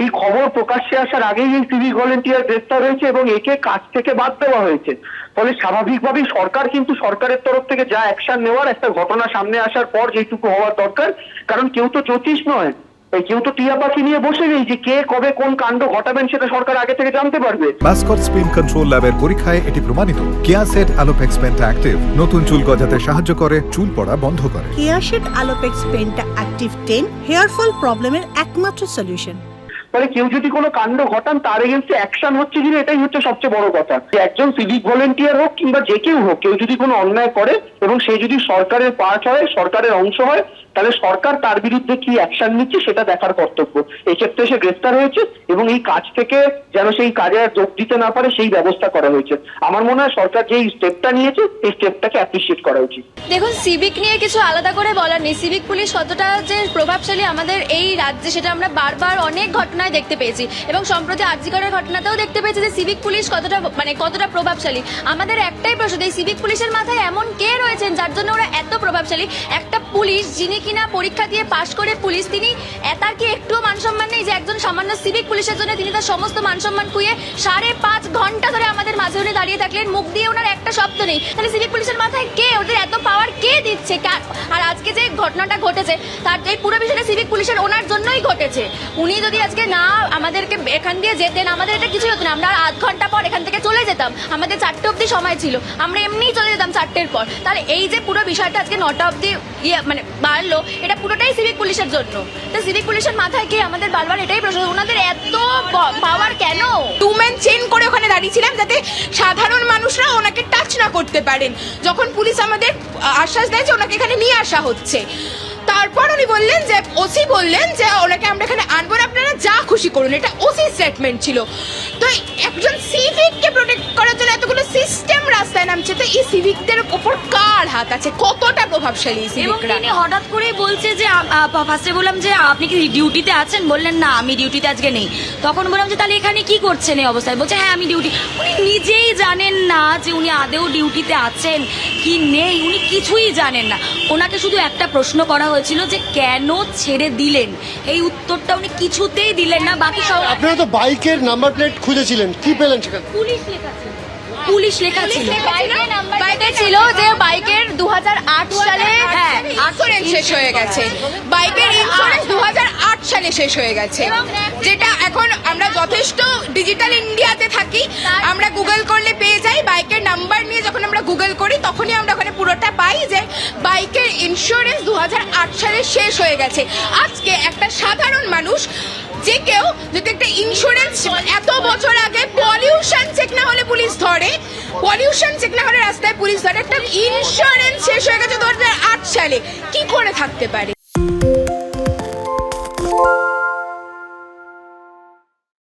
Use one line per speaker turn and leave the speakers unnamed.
এই খবর প্রকাশ্যে আসার আগেই এই সিভিক ভলেন্টিয়ার গ্রেফতার হয়েছে এবং একে কাজ থেকে বাদ দেওয়া হয়েছে। ফলে স্বাভাবিকভাবেই সরকার কিন্তু সরকারের তরফ থেকে যা অ্যাকশন নেওয়ার একটা ঘটনা সামনে আসার পর যেটুকু হওয়ার দরকার কারণ কেউ তো জ্যোতিষ নয়। কেউ তো টিয়া পাখি নিয়ে বসে নেই যে কে কবে কোন কাণ্ড ঘটাবেন সেটা সরকার আগে থেকে জানতে পারবে।
মাস্কট স্পিন কন্ট্রোল ল্যাবের পরীক্ষায় এটি প্রমাণিত। কেয়াসেট অ্যালোপেক্স পেন্ট অ্যাক্টিভ নতুন চুল গজাতে সাহায্য করে চুল পড়া বন্ধ করে।
কেয়াশেড আলোপেক্স পেনটা অ্যাক্টিভ টেন হেয়ার ফল প্রবলেমের একমাত্র সলিউশন
ফলে কেউ যদি কোনো কাণ্ড ঘটান, তার এগেনস্টে অ্যাকশন হচ্ছে কিনা, এটাই হচ্ছে সবচেয়ে বড় কথা। একজন সিভিক ভলেন্টিয়ার হোক কিংবা যে কেউ হোক, কেউ যদি কোনো অন্যায় করে এবং সে যদি সরকারের পার্ট হয়, সরকারের অংশ হয়, তাহলে সরকার তার বিরুদ্ধে কি অ্যাকশন নিচ্ছে সেটা দেখার কর্তব্য। এই ক্ষেত্রে সে গ্রেফতার হয়েছে এবং এই কাজ থেকে যেন সেই কাজে যোগ দিতে না পারে, সেই ব্যবস্থা করা হয়েছে। আমার মনে হয় সরকার যে স্টেপটা নিয়েছে এই স্টেপটাকে অ্যাপ্রিসিয়েট করা উচিত।
দেখুন সিভিক নিয়ে কিছু আলাদা করে বলার নেই। সিভিক পুলিশ কতটা যে প্রভাবশালী আমাদের এই রাজ্যে, সেটা আমরা বারবার অনেক ঘটনায় দেখতে পেয়েছি। এবং সম্প্রতি আর্জিকরের ঘটনাতেও দেখতে পেয়েছি যে সিভিক পুলিশ কতটা মানে কতটা প্রভাবশালী। আমাদের একটাই প্রশ্ন, এই সিভিক পুলিশের মাথায় এমন কে রয়েছেন যার জন্য ওরা এত প্রভাবশালী? একটা পুলিশ যিনি কিনা পরীক্ষা দিয়ে পাশ করে পুলিশ, তিনি এত কি একজন সামান্য সিভিক পুলিশের জন্য তিনি তার সমস্ত মান সম্মান খুইয়ে সাড়ে পাঁচ ঘণ্টা ধরে আমাদের মাঝে উনি দাঁড়িয়ে থাকলেন। মুখ দিয়ে ওনার একটা শব্দ নেই। তাহলে সিভিক পুলিশের মাথায় কে? ওদের এত পাওয়ার কে দিচ্ছে? আর আজকে যে ঘটনাটা ঘটেছে, তার এই পুরো বিষয়টা সিভিক পুলিশের ওনার জন্যই ঘটেছে। উনি যদি আজকে না আমাদেরকে এখান দিয়ে যেতেন, আমাদের এটা কিছুই হতো না। আমরা আধ ঘণ্টা পর এখান থেকে চলে যেতাম। আমাদের চারটে অবধি সময় ছিল। আমরা এমনিই চলে যেতাম চারটের পর। তাহলে এই যে পুরো বিষয়টা আজকে নটা অবধি ইয়ে মানে বাড়লো, এটা পুরোটাই সিভিক পুলিশের জন্য। তো সিভিক পুলিশের মাথায় কে? আমাদের বারবার এটাই প্রশ্ন। ওনাদের এত পাওয়ার কেন?
টু ম্যান চেন করে ওখানে দাঁড়িয়েছিলাম যাতে সাধারণ মানুষরা ওনাকে টাচ না করতে পারেন। যখন পুলিশ আমাদের আশ্বাস দেয় যে ওনাকে এখানে নিয়ে আসা হচ্ছে। তারপর উনি বললেন যে ওসি বললেন যে, ওনাকে আমরা এখানে আনব আপনারা যা খুশি করুন। এটা ওসি স্টেটমেন্ট ছিল। তো একজন সিভিককে নামছে তো এই সিভিকদের ওপর কার হাত আছে? কতটা প্রভাবশালী
এবং
সিভিকরা?
তিনি হঠাৎ করেই বলছে যে ফার্স্টে বললাম যে আপনি কি ডিউটিতে আছেন? বললেন না আমি ডিউটিতে আজকে নেই। তখন বললাম যে তাহলে এখানে কি করছেন এই অবস্থায়? বলছে হ্যাঁ আমি ডিউটি উনি নিজেই জানেন না যে উনি আদেও ডিউটিতে আছেন কি নেই। উনি কিছুই জানেন না। ওনাকে শুধু একটা প্রশ্ন করা হয়েছিল যে কেন ছেড়ে দিলেন? এই উত্তরটা উনি কিছুতেই দিলেন না। বাকি সব
আপনারা তো বাইকের নাম্বার প্লেট খুঁজেছিলেন। কি পেলেন সেখানে?
পুলিশ লেখা ছিল। পুলিশ লেখা ছিল।
বাইকে ছিল যে বাইকের দু সালে
হ্যাঁ ইন্স্যুরেন্স শেষ হয়ে গেছে। বাইকের ইন্স্যুরেন্স দু হাজার আট সালে শেষ হয়ে গেছে। যেটা এখন আমরা যথেষ্ট ডিজিটাল ইন্ডিয়াতে থাকি। আমরা গুগল করলে পেয়ে যাই। বাইকের নাম্বার নিয়ে যখন আমরা গুগল করি তখনই আমরা ওখানে পুরোটা পাই যে বাইকের ইন্স্যুরেন্স দু হাজার আট সালে শেষ হয়ে গেছে। আজকে একটা সাধারণ মানুষ যে কেউ যদি একটা ইন্স্যুরেন্স এত বছর আগে পুলিশ ধরে। পলিউশন চেক না হলে রাস্তায় পুলিশ ধরে। একটা ইন্স্যুরেন্স শেষ হয়ে গেছে দু সালে। কি করে থাকতে পারে?